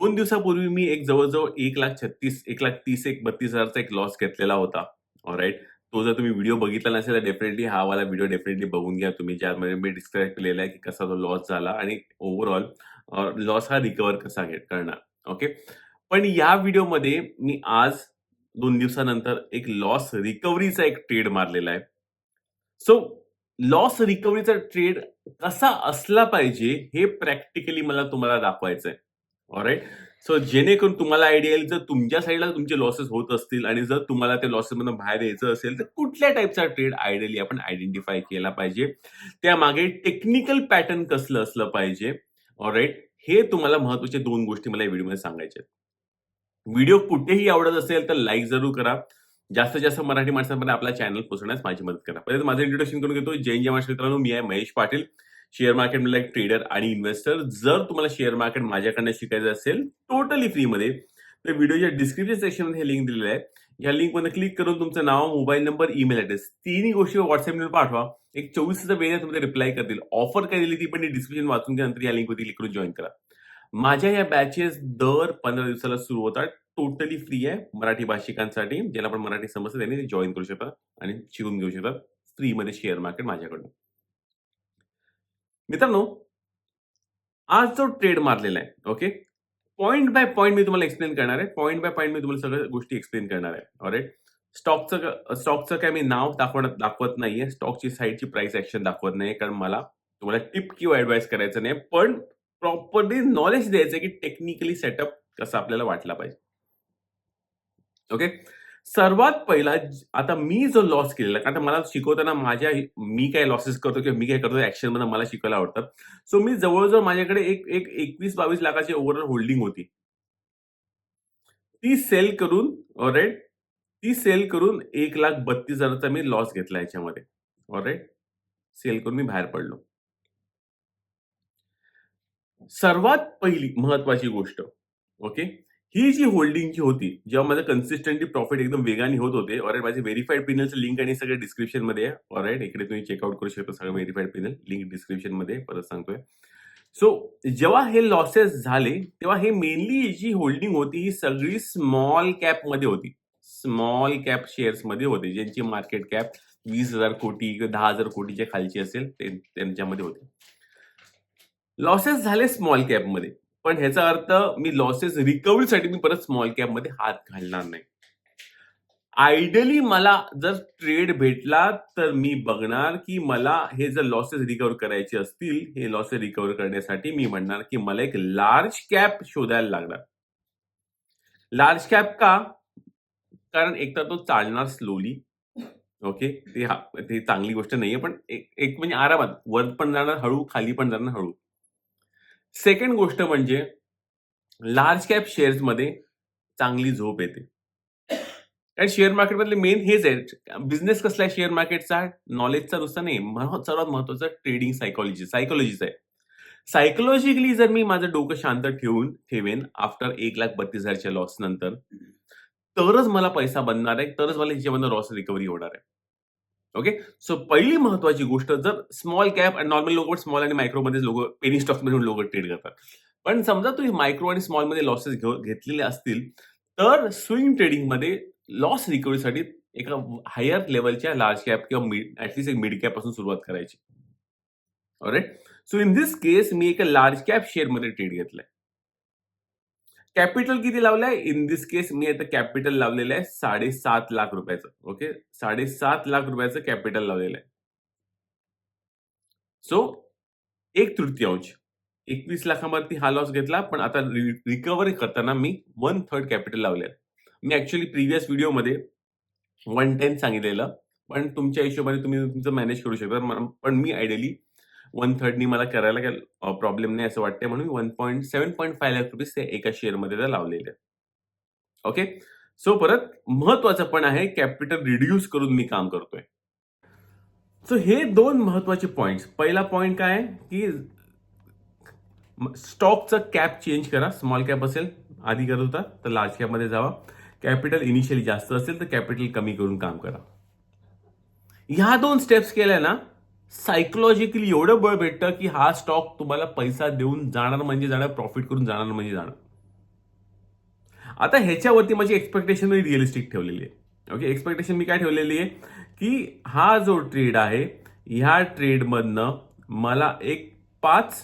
दोन दिवसापूर्वी मी एक जवळ-जवळ एक लाख छत्तीस एक लाख तीस एक बत्तीस हजारचा एक लॉस घेतलेला होता. ऑलराइट. तो जर तुम्ही व्हिडिओ बघितला नसेल तर डेफिनेटली हा वाला व्हिडिओ डेफिनेटली बघून घ्या तुम्ही ज्यामध्ये मी डिस्क्राईब केलेला आहे की कसा तो लॉस झाला आणि ओव्हरऑल लॉस हा रिकवर कसा घे करणार. ओके. पण या व्हिडिओमध्ये मी आज दोन दिवसानंतर एक लॉस रिकव्हरीचा एक ट्रेड मारलेला आहे. सो लॉस रिकव्हरीचा ट्रेड कसा असला पाहिजे हे प्रॅक्टिकली मला तुम्हाला दाखवायचं आहे. ऑलराइट. सो जेणेकरून तुम्हाला आयडिया येईल जर तुमच्या साईडला तुमचे लॉसेस होत असतील आणि जर तुम्हाला त्या लॉसेसमधून बाहेर यायचं असेल तर कुठल्या टाइपचा ट्रेड आयडियली आपण आयडेंटिफाय केला पाहिजे. त्यामागे टेक्निकल पॅटर्न कसलं असलं पाहिजे. ऑराईट हे तुम्हाला महत्त्वाच्या दोन गोष्टी मला या व्हिडिओमध्ये सांगायच्या व्हिडिओ कुठेही आवडत असेल तर लाईक जरूर करा. जास्तीत जास्त मराठी माणसांमध्ये आपला चॅनल पोहोचण्यास माझी मदत करा. पहिले माझं इंट्रोडक्शन करून घेतो. जैन जय मित्रांनो. मी आहे महेश पाटील. शेअर मार्केटमधला एक ट्रेडर आणि इन्व्हेस्टर. जर तुम्हाला शेअर मार्केट माझ्याकडनं शिकायचं असेल टोटली फ्रीमध्ये तर व्हिडिओच्या डिस्क्रिप्शन सेक्शनमध्ये हे लिंक दिलेलं आहे. या लिंकमध्ये क्लिक करून तुमचं नाव, मोबाईल नंबर, ईमेल ॲड्रेस तिन्ही गोष्टी व्हॉट्सअपवर पाठवा. एक चोवीसचा वेळ तुम्हाला रिप्लाय करतील. ऑफर काय दिली ती पण डिस्क्रिप्शन वाचून घ्यानंतर या लिंकवरती क्लिक करून जॉइन करा. माझ्या या बॅचेस दर 15 दिवसाला सुरू होतात. टोटली फ्री आहे मराठी भाषिकांसाठी. ज्याला आपण मराठी समजतं त्यांनी जॉईन करू शकता आणि शिकून घेऊ शकता फ्रीमध्ये शेअर मार्केट माझ्याकडून. मित्रांनो, आज जो ट्रेड मारलेला आहे. ओके. पॉईंट बाय पॉईंट मी तुम्हाला एक्सप्लेन करणार आहे. पॉईंट बाय पॉईंट मी तुम्हाला सगळ्या गोष्टी एक्सप्लेन करणार आहे. ऑरेट स्टॉकचं स्टॉकचं काय मी नाव दाखवत दाखवत नाहीये. स्टॉकची साईडची प्राइस ॲक्शन दाखवत नाहीये. कारण मला तुम्हाला टिप किंवा ऍडवाइस करायचं नाही. पण प्रॉपरली नॉलेज द्यायचं आहे की टेक्निकली सेटअप कसा आपल्याला वाटला पाहिजे. ओके. सर्वात पहिला आता मी जो लॉस केलेला कारण आता मला शिकवताना माझ्या मी काय लॉसेस करतो किंवा मी काय करतो ॲक्शनमधनं मला शिकायला आवडतं. सो मी जवळजवळ माझ्याकडे एक एक 21-22 लाखाची ओव्हरऑल होल्डिंग होती. ती सेल करून ऑलराईट ती सेल करून एक लाख बत्तीस हजारचा मी लॉस घेतला याच्यामध्ये. ऑलराईट सेल करून मी बाहेर पडलो. सर्वात पहिली महत्वाची गोष्ट. ओके. ही जी होल्डिंग जी होती, जेव्हा माझं कन्सिस्टंटली प्रॉफिट एकदम वेगाने होत होते. ऑरेट माझे व्हेरिफाईड पिनलचं लिंक आणि सगळं डिस्क्रिप्शनमध्ये आहे. ऑरेट इकडे तुम्ही चेकआउट करू शकता सगळं व्हेरिफाईड पिनल. लिंक डिस्क्रिप्शनमध्ये मध्ये परत सांगतोय. सो जेव्हा हे लॉसेस झाले, तेव्हा हे मेनली जी होल्डिंग होती ही सगळी स्मॉल कॅपमध्ये होती. स्मॉल कॅप शेअर्समध्ये होते. ज्यांची मार्केट कॅप वीस हजार कोटी किंवा 10,000 कोटीच्या खालची असेल त्यांच्यामध्ये होते. लॉसेस झाले स्मॉल कॅपमध्ये. पण ह्याचा अर्थ मी लॉसेस रिकव्हरीसाठी मी परत स्मॉल कॅपमध्ये हात घालणार नाही. आयडियली मला जर ट्रेड भेटला तर मी बघणार की मला हे जर लॉसेस रिकव्हर करायचे असतील, हे लॉसेस रिकव्हर करण्यासाठी मी म्हणणार की मला एक लार्ज कॅप शोधायला लागणार. लार्ज कॅप का? कारण एकतर तो चालणार स्लोली. ओके. ते हा ते चांगली गोष्ट नाहीये. पण एक एक म्हणजे आरामात वर पण जाणार हळू, खाली पण जाणार हळू. सेकंड गोष्ट म्हणजे लार्ज कॅप शेअर्समध्ये चांगली झोप येते. कारण शेअर मार्केटमधले मेन हेच आहे. बिझनेस कसला आहे शेअर मार्केटचा? नॉलेजचा नुसता नाही. सर्वात महत्त्वाचं ट्रेडिंग सायकॉलॉजी सायकॉलॉजीचं आहे. सायकॉलॉजिकली जर मी माझं डोकं शांत ठेवून ठेवेन आफ्टर 1,32,000 च्या लॉस नंतर, तरच मला पैसा बनणार आहे. तरच मला ह्याच्यामधनं लॉस रिकव्हरी होणार आहे. ओके. सो पहिली महत्वाची गोष्ट जर स्मॉल कॅप आणि नॉर्मल लोक स्मॉल आणि मायक्रोमध्ये लोक पेनी स्टॉक्समध्ये लोक ट्रेड करतात. पण समजा तुम्ही मायक्रो आणि स्मॉलमध्ये लॉसेस घेतलेले असतील, तर स्विंग ट्रेडिंगमध्ये लॉस रिकव्हरीसाठी एका हायर लेवलच्या लार्ज कॅप किंवा मिड ॲट लीस्ट एक मिड कॅपपासून सुरुवात करायची. सो इन दिस केस मी एका लार्ज कॅप शेअरमध्ये ट्रेड घेतलाय. कॅपिटल किती लावलंय? इन दिस केस मी आता कॅपिटल लावलेलं आहे ₹7.5 लाख रुपयाचं ओके. ₹7.5 लाख रुपयाचं कॅपिटल लावलेलं आहे. सो एक तृतीयांश एकवीस लाखामध्ये हा लॉस घेतला. पण आता रिकव्हरी करताना मी 1/3 कॅपिटल लावले मी ऍक्च्युली प्रिव्हियस व्हिडिओमध्ये वन टेन सांगितलेलं. पण तुमच्या हिशोबाने तुम्ही तुमचं मॅनेज करू शकता. पण मी आयडियली वन थर्डनी मला करायला काही अ, प्रॉब्लेम नाही असं वाटतंय म्हणून मी 1. ₹7.5 लाख ते एका शेअरमध्ये ते लावलेले आहेत. ओके. सो परत महत्वाचं पण आहे कॅपिटल रिड्यूस करून मी काम करतोय. सो हे 2 महत्त्वाचे पॉइंट्स. पहिला पॉइंट काय आहे की स्टॉकचं कॅप चेंज करा. स्मॉल कॅप असेल आधी करत होता तर लार्ज कॅपमध्ये जावा. कॅपिटल इनिशियली जास्त असेल तर कॅपिटल कमी करून काम करा. ह्या 2 स्टेप्स केल्या ना, सायकोलॉजिकली एवढं बळ भेटतं की हा स्टॉक तुम्हाला पैसा देऊन जाणार म्हणजे जाणार, प्रॉफिट करून जाणार म्हणजे जाणार. आता ह्याच्यावरती माझी एक्सपेक्टेशन मी रिअलिस्टिक ठेवलेली आहे ओके एक्सपेक्टेशन मी काय ठेवलेली आहे की हा जो ट्रेड आहे ह्या ट्रेडमधनं मला एक पाच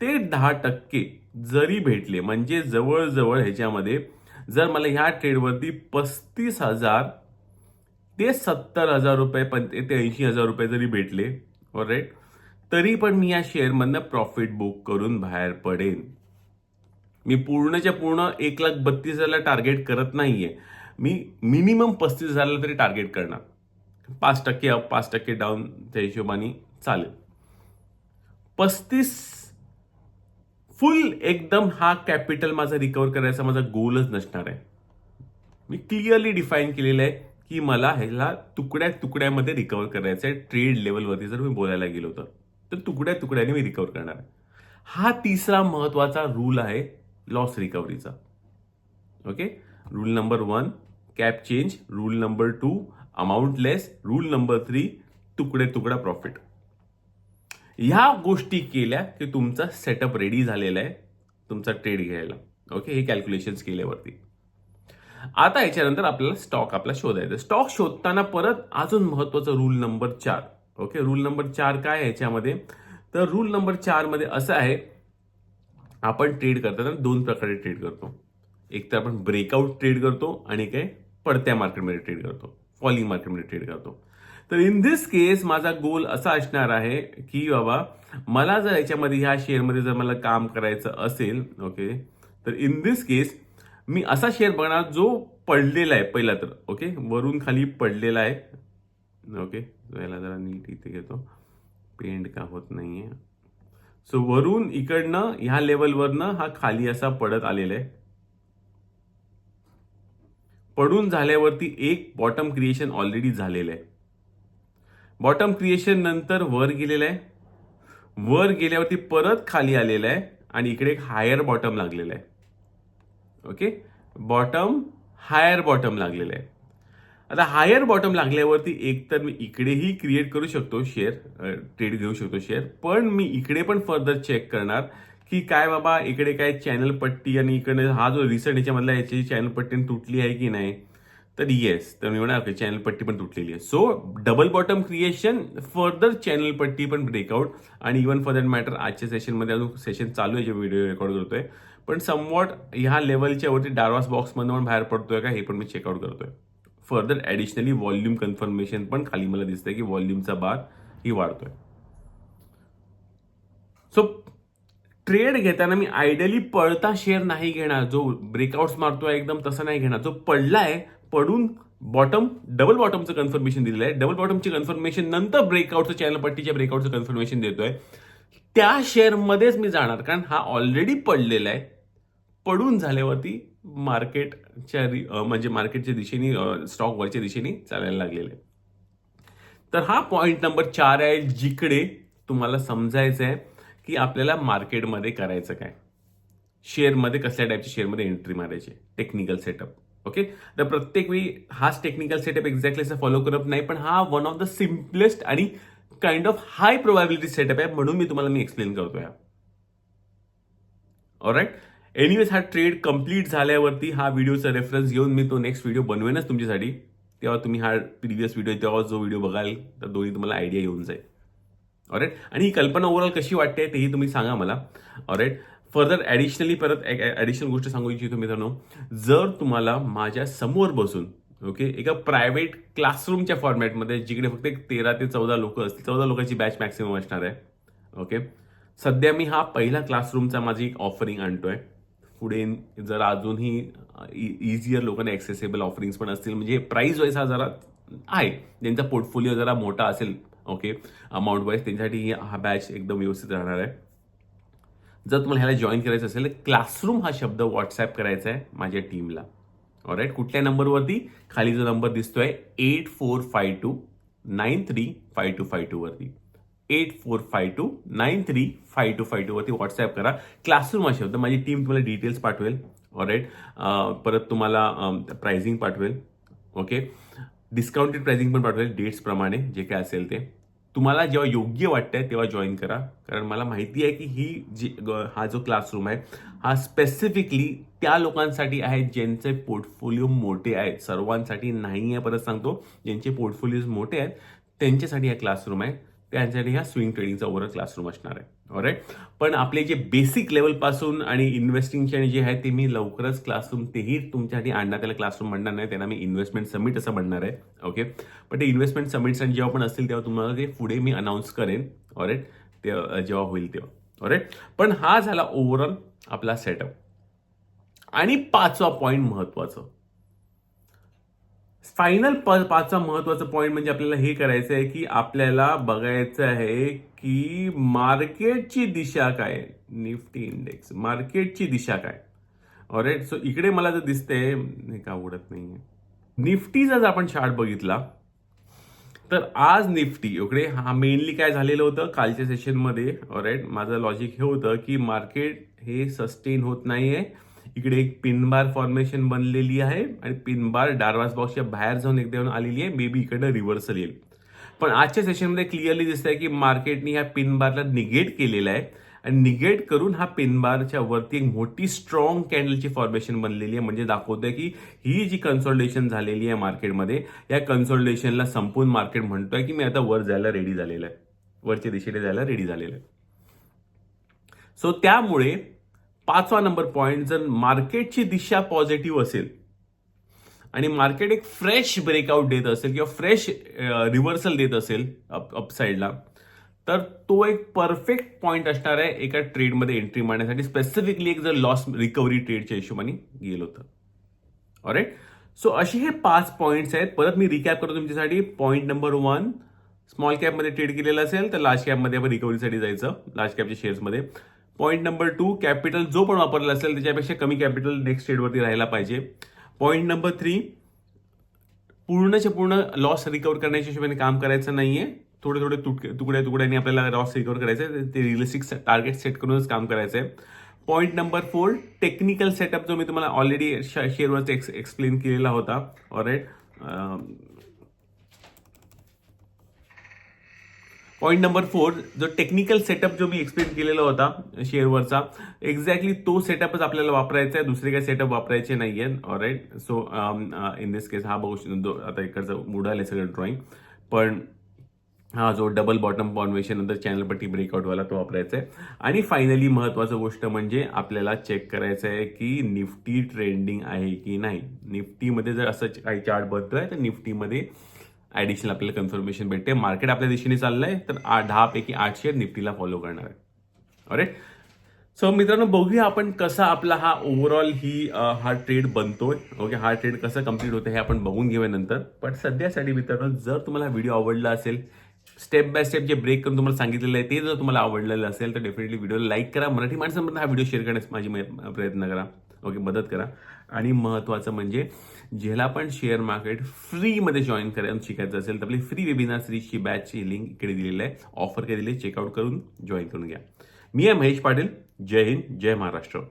ते दहा टक्के जरी भेटले म्हणजे जवळजवळ ह्याच्यामध्ये जर मला ह्या ट्रेडवरती पस्तीस हजार ते सत्तर हजार रुपये पण ते ऐंशी हजार रुपये जरी भेटले राईट तरी पण मी या शेअरमधनं प्रॉफिट बुक करून बाहेर पडेन. मी पूर्णच्या पूर्ण एक लाख बत्तीस हजारला टार्गेट करत नाहीये. मी मिनिमम पस्तीस हजारला तरी टार्गेट करणार. पाच टक्के अप पाच टक्के डाऊन त्या हिशोबाने चालेल. पस्तीस फुल एकदम हा कॅपिटल माझा रिकवर करायचा माझा गोलच नसणार आहे. मी क्लिअरली डिफाईन केलेलं आहे. की मला ह्याला तुकड्या तुकड्यामध्ये रिकवर करायचं आहे. ट्रेड लेवलवरती जर मी बोलायला गेलो तर. तर तुकड्या तुकड्याने मी रिकवर करणार आहे. हा तिसरा महत्त्वाचा रूल आहे loss रिकव्हरीचा okay rule number one cap change rule number two amount less rule number three तुकडे तुकडा प्रॉफिट ह्या गोष्टी केल्या की तुमचा सेटअप रेडी झालेला आहे. तुमचा ट्रेड घ्यायला. ओके हे कॅल्क्युलेशन्स केल्यावरती. आता याच्यानंतर आपल्याला स्टॉक आपला शोधायचा स्टॉक शोधताना परत अजून महत्त्वाचा रूल नंबर चार. ओके रूल नंबर चार काय आहे याच्यामध्ये? तर रूल नंबर चारमध्ये असं आहे आपण ट्रेड करताना दोन प्रकारे ट्रेड करतो. एक तर आपण ब्रेकआउट ट्रेड करतो आणि काय पडत्या मार्केटमध्ये ट्रेड करतो. फॉलिंग मार्केटमध्ये ट्रेड करतो. तर इन दिस केस माझा गोल असा असणार आहे की बाबा मला जर याच्यामध्ये ह्या शेअरमध्ये जर मला काम करायचं असेल ओके तर इन दिस केस मी असा शेअर बघणार जो पडलेला आहे पहिला तर ओके? वरून खाली पडलेला आहे. ओके? याला जरा नीट इथे घेतो. पेंट का होत नाही आहे सो वरून इकडनं ह्या लेवलवरनं हा खाली असा पडत आलेला आहे. पडून झाल्यावरती एक बॉटम क्रिएशन ऑलरेडी झालेलं आहे. बॉटम क्रिएशन नंतर वर गेलेलं आहे. वर गेल्यावरती परत खाली आलेलं आहे आणि इकडे एक हायर बॉटम लागलेला आहे. ओके? बॉटम हायर बॉटम लागलेलं आहे. आता हायर बॉटम लागल्यावरती एक तर मी इकडेही क्रिएट करू शकतो शेअर ट्रेड घेऊ शकतो शेअर पण मी इकडे पण फर्दर चेक करणार की काय बाबा इकडे काय चॅनल पट्टी आणि इकडे हा जो रिसंट याच्यामधला याची चॅनल पट्टी तुटली आहे की नाही? तर येस तर मी म्हणा चॅनल पट्टी पण तुटलेली आहे. So double bottom creation further channel पट्टी पण ब्रेकआउट आणि इवन फॉर दॅट मॅटर आजच्या सेशनमध्ये अजून सेशन चालू आहे जे व्हिडिओ रेकॉर्ड करतोय पण समवॉट ह्या लेवलच्या वरती डारवास बॉक्समधून पण बाहेर पडतोय का हे पण मी चेकआउट करतोय. फर्दर ॲडिशनली व्हॉल्यूम कन्फर्मेशन पण खाली मला दिसतंय की व्हॉल्यूमचा बार ही वाढतोय. सो ट्रेड घेताना मी आयडियली पळता शेअर नाही घेणार. जो ब्रेकआउट्स मारतोय एकदम तसं नाही घेणार. जो पडलाय पडून बॉटम डबल बॉटमचं कन्फर्मेशन दिलेलं आहे. डबल बॉटमची कन्फर्मेशन नंतर ब्रेकआउटचं चॅनल पट्टीच्या ब्रेकआउटचं कन्फर्मेशन देतोय. त्या शेअरमध्येच मी जाणार कारण हा ऑलरेडी पडलेला आहे. पडून झाल्यावरती मार्केटच्या म्हणजे मार्केटच्या दिशेने स्टॉक वरच्या दिशेने चालायला लागलेले. तर हा पॉईंट नंबर चार आहे जिकडे तुम्हाला समजायचं आहे की आपल्याला मार्केटमध्ये करायचं काय. शेअरमध्ये कसल्या टाईपच्या शेअरमध्ये एंट्री मारायची टेक्निकल सेटअप ओके तर प्रत्येक वेळी हाच टेक्निकल सेटअप एक्झॅक्टली असं फॉलो करत नाही पण हा वन ऑफ द सिम्पलेस्ट आणि kind of high probability setup आहे म्हणून मी तुम्हाला मी एक्सप्लेन करतोय राईट एनिवेज हा ट्रेड कंप्लीट झाल्यावरती हा व्हिडिओचा रेफरन्स घेऊन मी तो नेक्स्ट व्हिडिओ बनवेनच तुमच्यासाठी. तेव्हा तुम्ही हा प्रिव्हियस व्हिडिओ तेव्हा जो व्हिडिओ बघाल तर दोन्ही तुम्हाला आयडिया येऊन जाईल. ऑरेट आणि ही कल्पना ओव्हरऑल कशी वाटते तेही तुम्ही सांगा मला. ऑरेट फर्दर ॲडिशनली परत ॲडिशनल गोष्ट सांगू इच्छितो मित्रांनो. जर तुम्हाला माझ्यासमोर बसून ओके एका प्रायव्हेट क्लासरूमच्या फॉर्मॅटमध्ये जिकडे फक्त एक तेरा ते चौदा लोक असतील चौदा लोकांची बॅच मॅक्सिमम असणार आहे ओके सध्या मी हा पहिला क्लासरूमचा माझी एक ऑफरिंग आणतोय. पुढे जर अजूनही इझियर लोकांना ॲक्सेसेबल ऑफरिंग्स पण असतील म्हणजे प्राईस वाईज हा जरा आहे. ज्यांचा पोर्टफोलिओ जरा मोठा असेल ओके अमाऊंट वाईज त्यांच्यासाठी हा बॅच एकदम व्यवस्थित राहणार आहे. जर तुम्हाला ह्याला जॉईन करायचं असेल तर क्लासरूम हा शब्द व्हॉट्सॲप करायचा आहे माझ्या टीमला ऑराईट कुठल्या नंबरवरती खाली जो नंबर दिसतोय eight four five two nine three five two five two वरती. Eight four five two nine three five two five टूवरती WhatsApp करा. क्लासरूम असे होतं. माझी टीम तुम्हाला डिटेल्स पाठवेल. ऑलराईट परत तुम्हाला प्राइझिंग पाठवेल. ओके डिस्काउंटेड प्राइसिंग पण पाठवेल. डेट्सप्रमाणे जे काय असेल ते. तुम्हाला जेव्हा योग्य वाटतंय तेव्हा जॉईन करा. कारण मला माहिती आहे की ही जी हा जो क्लासरूम आहे हा स्पेसिफिकली त्या लोकांसाठी आहे ज्यांचे पोर्टफोलिओ मोठे आहेत. सर्वांसाठी नाही आहे परत सांगतो. ज्यांचे पोर्टफोलिओज मोठे आहेत त्यांच्यासाठी हा क्लासरूम आहे. त्यांच्यासाठी हा स्विंग ट्रेडिंगचा ओव्हरऑल क्लासरूम असणार आहे. ऑलराईट पण आपले जे बेसिक लेवलपासून आणि इन्व्हेस्टिंगचे आणि जे आहे ते मी लवकरच क्लासरूम तेही तुमच्यासाठी आणणार त्याला क्लासरूम म्हणणार नाही त्यांना मी इन्व्हेस्टमेंट समिट असं म्हणणार आहे. ओके पण ते इन्व्हेस्टमेंट समिट्स आणि जेव्हा पण असतील तेव्हा तुम्हाला ते पुढे मी अनाऊन्स करेन. ऑलराईट ते जेव्हा होईल तेव्हा. ऑलराईट पण हा झाला ओव्हरऑल आपला सेटअप आणि पाचवा पॉईंट महत्वाचं. फायनल पाचचा महत्त्वाचा पॉईंट म्हणजे आपल्याला हे करायचं आहे की आपल्याला बघायचं आहे की मार्केटची दिशा काय निफ्टी इंडेक्स मार्केटची दिशा काय ऑरेट सो इकडे मला जर दिसतंय हे का उघडत नाहीये? निफ्टीचा जर आपण चार्ट बघितला तर आज निफ्टी इकडे हा मेनली काय झालेलं होतं? कालच्या सेशनमध्ये ऑरेट माझं लॉजिक हे होतं की मार्केट हे सस्टेन होत नाहीये. इकडे एक पिन बार फॉर्मेशन बनलेली आहे आणि पिन बार डार्वास बॉक्सच्या बाहेर जाऊन एकदा येऊन आलेली आहे. मे बी इकडनं रिव्हर्सल येईल. पण आजच्या सेशनमध्ये क्लिअरली दिसतंय की मार्केटने ह्या पिन बारला निगेट केलेलं आहे. आणि निगेट करून हा पिन बारच्या वरती एक मोठी स्ट्रॉंग कॅन्डलची फॉर्मेशन बनलेली आहे. म्हणजे दाखवतोय की ही जी कन्सोल्टेशन झालेली आहे मार्केटमध्ये या कन्सॉल्टेशनला संपूर्ण मार्केट म्हणतोय की मी आता वर जायला रेडी झालेलं आहे. वरच्या दिशेने जायला रेडी झालेलं आहे. सो त्यामुळे पाचवा नंबर पॉईंट जर मार्केटची दिशा पॉझिटिव्ह असेल आणि मार्केट एक फ्रेश ब्रेकआउट देत असेल किंवा फ्रेश रिव्हर्सल देत असेल अप अपसाईडला तर तो एक परफेक्ट पॉइंट असणार आहे एका ट्रेडमध्ये एंट्री मारण्यासाठी. स्पेसिफिकली एक जर लॉस रिकव्हरी ट्रेडच्या हिशोबाने गेलो तर. ऑरेट सो असे हे पाच पॉईंट्स आहेत. परत मी रिकॅप करतो तुमच्यासाठी. पॉईंट नंबर वन स्मॉल कॅपमध्ये ट्रेड केलेलं असेल तर लार्ज कॅपमध्ये आपण रिकव्हरीसाठी जायचं. लार्ज कॅपच्या शेअर्समध्ये पॉईंट नंबर टू कॅपिटल जो पण वापरला असेल त्याच्यापेक्षा कमी कॅपिटल नेक्स्ट स्टेटवरती राहायला पाहिजे. पॉईंट नंबर थ्री पूर्णच्या पूर्ण लॉस रिकवर करण्याच्या हिशोबाने काम करायचं नाही आहे थोडे थोडे तुटके तुकड्या तुकड्याने आपल्याला लॉस रिकवर करायचं आहे ते रिअलिस्टिक टार्गेट सेट करूनच काम करायचं आहे point number four technical setup जो मी तुम्हाला ऑलरेडी शेअरवरती एक्स एक्सप्लेन केलेला होता. ऑलराईट पॉईंट नंबर फोर जो टेक्निकल सेटअप जो मी एक्सप्लेन केलेला होता शेअरवरचा एक्झॅक्टली तो सेटअपच आपल्याला वापरायचा आहे दुसरे काही सेटअप वापरायचे नाही आहे ऑराईट सो इन दिस केस हा बघू शकतो आता इकडचं आहे सगळं ड्रॉइंग पण हा जो डबल बॉटम फॉर्मेशन नंतर चॅनलपट्टी ब्रेकआउटवाला तो वापरायचा आहे. आणि फायनली महत्त्वाचं गोष्ट म्हणजे आपल्याला चेक करायचं आहे की निफ्टी ट्रेंडिंग आहे की नाही. निफ्टीमध्ये जर असं काही चार्ट बनतोय तर निफ्टीमध्ये ॲडिशनल आपल्याला कन्फर्मेशन भेटते. मार्केट आपल्या दिशेने चाललं आहे तर दहापैकी आठ शेअर निफ्टीला फॉलो करणार आहे. ऑलराईट सो मित्रांनो बघूया आपण कसा आपला हा ओव्हरऑल ही हा ट्रेड बनतोय. ओके हा ट्रेड कसा कंप्लीट होतं हे आपण बघून घेऊया नंतर. पण सध्यासाठी मित्रांनो जर तुम्हाला व्हिडिओ आवडला असेल स्टेप बाय स्टेप जे ब्रेक करून तुम्हाला सांगितलेलं आहे ते जर तुम्हाला आवडलेलं असेल तर डेफिनेटली व्हिडिओ लाईक करा. मराठी माणसांपर्यंत हा व्हिडिओ शेअर करण्यास माझी प्रयत्न करा. ओके मदत करा. आणि महत्त्वाचं म्हणजे ज्याला पण शेअर मार्केट फ्रीमध्ये जॉईन करायला शिकायचं असेल तर आपली फ्री वेबिनार सिरीजची बॅचची लिंक इकडे दिलेली आहे. ऑफर केलेली आहे. चेकआउट करून जॉईन करून घ्या. मी आहे महेश पाटील. जय हिंद. जय महाराष्ट्र.